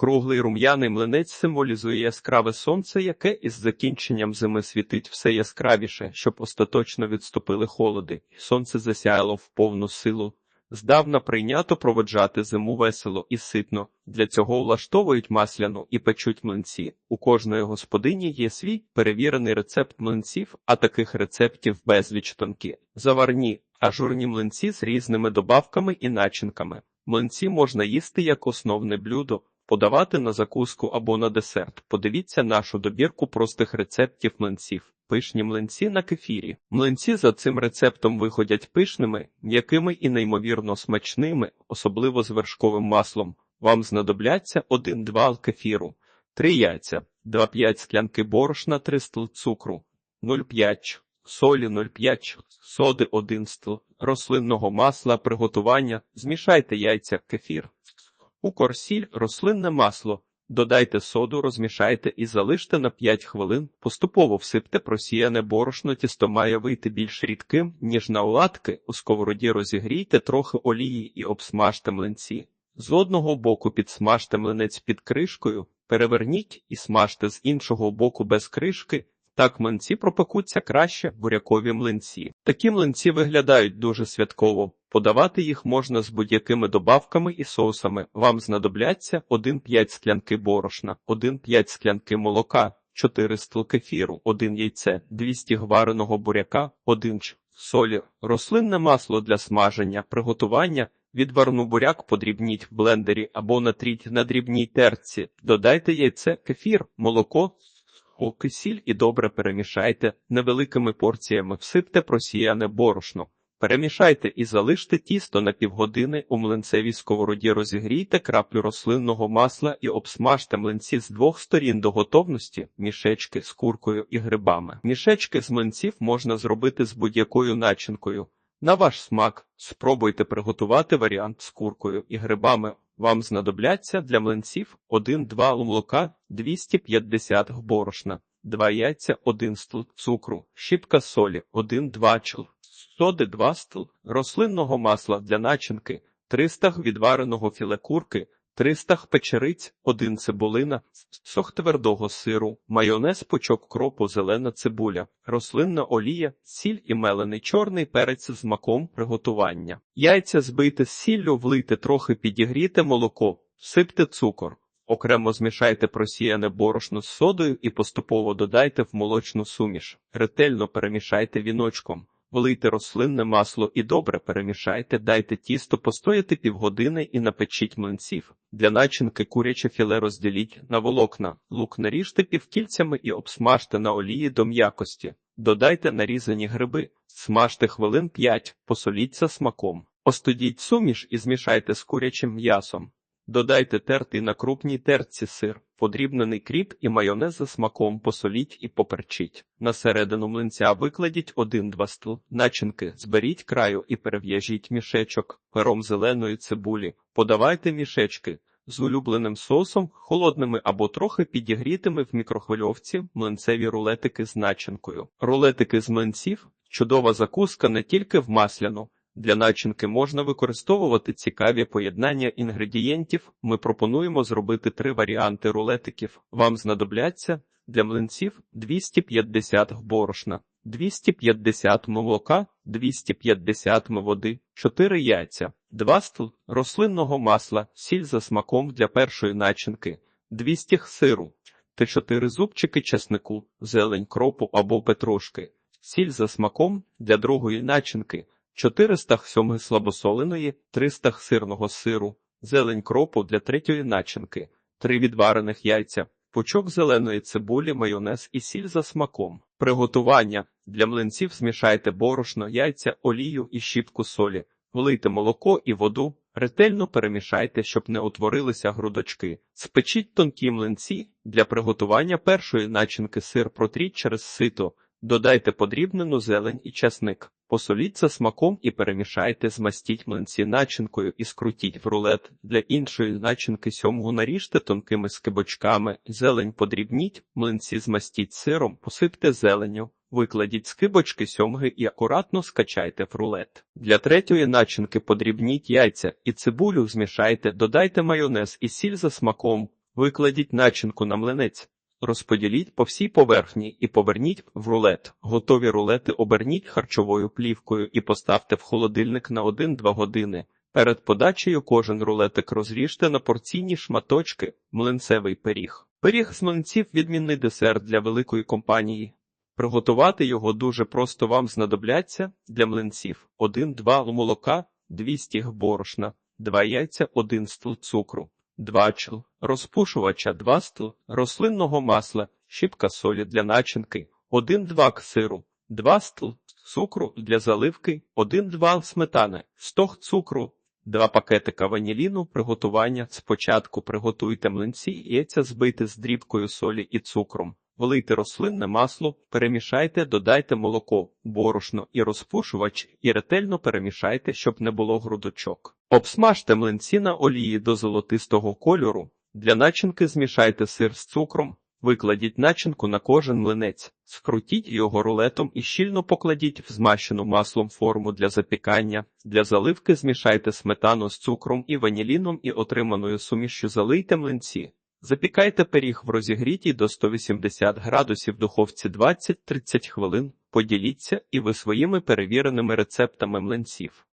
Круглий рум'яний млинець символізує яскраве сонце, яке із закінченням зими світить все яскравіше, щоб остаточно відступили холоди, і сонце засяяло в повну силу. Здавна прийнято проводжати зиму весело і ситно. Для цього влаштовують масляну і печуть млинці. У кожної господині є свій перевірений рецепт млинців, а таких рецептів безліч тонкі, заварні, ажурні млинці з різними добавками і начинками. Млинці можна їсти як основне блюдо, подавати на закуску або на десерт. Подивіться нашу добірку простих рецептів млинців. Пишні млинці на кефірі. Млинці за цим рецептом виходять пишними, м'якими і неймовірно смачними, особливо з вершковим маслом. Вам знадобляться 1-2 кефіру, 3 яйця, 2-5 склянки борошна, 3 стл цукру, 0,5 солі 0,5 соди 1 стл рослинного масла приготування. Змішайте яйця, кефір. У корсіль рослинне масло. Додайте соду, розмішайте і залиште на 5 хвилин. Поступово всипте просіяне борошно, тісто має вийти більш рідким, ніж на оладки. У сковороді розігрійте трохи олії і обсмажте млинці. З одного боку підсмажте млинець під кришкою, переверніть і смажте з іншого боку без кришки. Так млинці пропекуться краще бурякові млинці. Такі млинці виглядають дуже святково. Подавати їх можна з будь-якими добавками і соусами. Вам знадобляться 1,5 склянки борошна, 1,5 склянки молока, 4 стл кефіру, 1 яйце, 200 гвареного буряка, 1 ч солі, рослинне масло для смаження, приготування. Відварну буряк подрібніть в блендері або натріть на дрібній терці. Додайте яйце, кефір, молоко, оки, сіль і добре перемішайте. Невеликими порціями всипте просіяне борошно. Перемішайте і залиште тісто на півгодини у млинцевій сковороді розігрійте краплю рослинного масла і обсмажте млинці з двох сторін до готовності, мішечки з куркою і грибами. Мішечки з млинців можна зробити з будь-якою начинкою. На ваш смак спробуйте приготувати варіант з куркою і грибами. Вам знадобляться для млинців 1-2 молока, 250 борошна, 2 яйця, 1 стл цукру, щіпка солі, 1-2 чл, соди 2 стл, рослинного масла для начинки, 300 відвареного філе курки, 300 печериць, 1 цибулина, сох твердого сиру, майонез, пучок кропу, зелена цибуля, рослинна олія, сіль і мелений чорний перець з маком приготування. Яйця збийте з сіллю, влийте трохи підігріте молоко, всипте цукор. Окремо змішайте просіяне борошно з содою і поступово додайте в молочну суміш. Ретельно перемішайте віночком. Влийте рослинне масло і добре перемішайте, дайте тісто постояти півгодини і напечіть млинців. Для начинки куряче філе розділіть на волокна, лук наріжте півкільцями і обсмажте на олії до м'якості. Додайте нарізані гриби, смажте хвилин 5, посоліть за смаком. Остудіть суміш і змішайте з курячим м'ясом. Додайте тертий на крупній терці сир, подрібнений кріп і майонез за смаком посоліть і поперчіть. На середину млинця викладіть 1-2 стл начинки, зберіть краю і перев'яжіть мішечок пером зеленої цибулі. Подавайте мішечки з улюбленим соусом, холодними або трохи підігрітими в мікрохвильовці млинцеві рулетики з начинкою. Рулетики з млинців чудова закуска не тільки в масляну. Для начинки можна використовувати цікаві поєднання інгредієнтів. Ми пропонуємо зробити три варіанти рулетиків. Вам знадобляться для млинців 250 борошна, 250 молока, 250 води, 4 яйця, 2 стл рослинного масла, сіль за смаком для першої начинки, 200 сиру, та 4 зубчики чеснику, зелень кропу або петрушки, сіль за смаком для другої начинки. 400 сьомги слабосоленої, 300 сирного сиру, зелень кропу для третьої начинки, 3 відварених яйця, пучок зеленої цибулі, майонез і сіль за смаком. Приготування для млинців змішайте борошно, яйця, олію і щіпку солі, влийте молоко і воду, ретельно перемішайте, щоб не утворилися грудочки. Спечіть тонкі млинці для приготування першої начинки сир протріть через сито. Додайте подрібнену зелень і часник, посоліть за смаком і перемішайте, змастіть млинці начинкою і скрутіть в рулет. Для іншої начинки сьомгу наріжте тонкими скибочками, зелень подрібніть, млинці змастіть сиром, посипте зеленню, викладіть скибочки сьомги і акуратно скачайте в рулет. Для третьої начинки подрібніть яйця і цибулю змішайте, додайте майонез і сіль за смаком. Викладіть начинку на млинець. Розподіліть по всій поверхні і поверніть в рулет. Готові рулети оберніть харчовою плівкою і поставте в холодильник на 1-2 години. Перед подачею кожен рулетик розріжте на порційні шматочки, млинцевий пиріг. Пиріг з млинців – відмінний десерт для великої компанії. Приготувати його дуже просто вам знадобляться для млинців 1-2 молока, 200 г борошна, 2 яйця, 1 стл цукру, 2 чл, розпушувача 2 стл, рослинного масла, щіпка солі для начинки, 1-2 к сиру, 2 стл, цукру для заливки, 1-2 сметани, 100 цукру, 2 пакетика ваніліну приготування. Спочатку приготуйте млинці і яйця збийте з дрібкою солі і цукром. Влийте рослинне масло, перемішайте, додайте молоко, борошно і розпушувач і ретельно перемішайте, щоб не було грудочок. Обсмажте млинці на олії до золотистого кольору. Для начинки змішайте сир з цукром, викладіть начинку на кожен млинець, скрутіть його рулетом і щільно покладіть в змащену маслом форму для запікання. Для заливки змішайте сметану з цукром і ваніліном і отриманою сумішю залийте млинці. Запікайте пиріг в розігрітій до 180 градусів духовці 20-30 хвилин. Поділіться і ви своїми перевіреними рецептами млинців.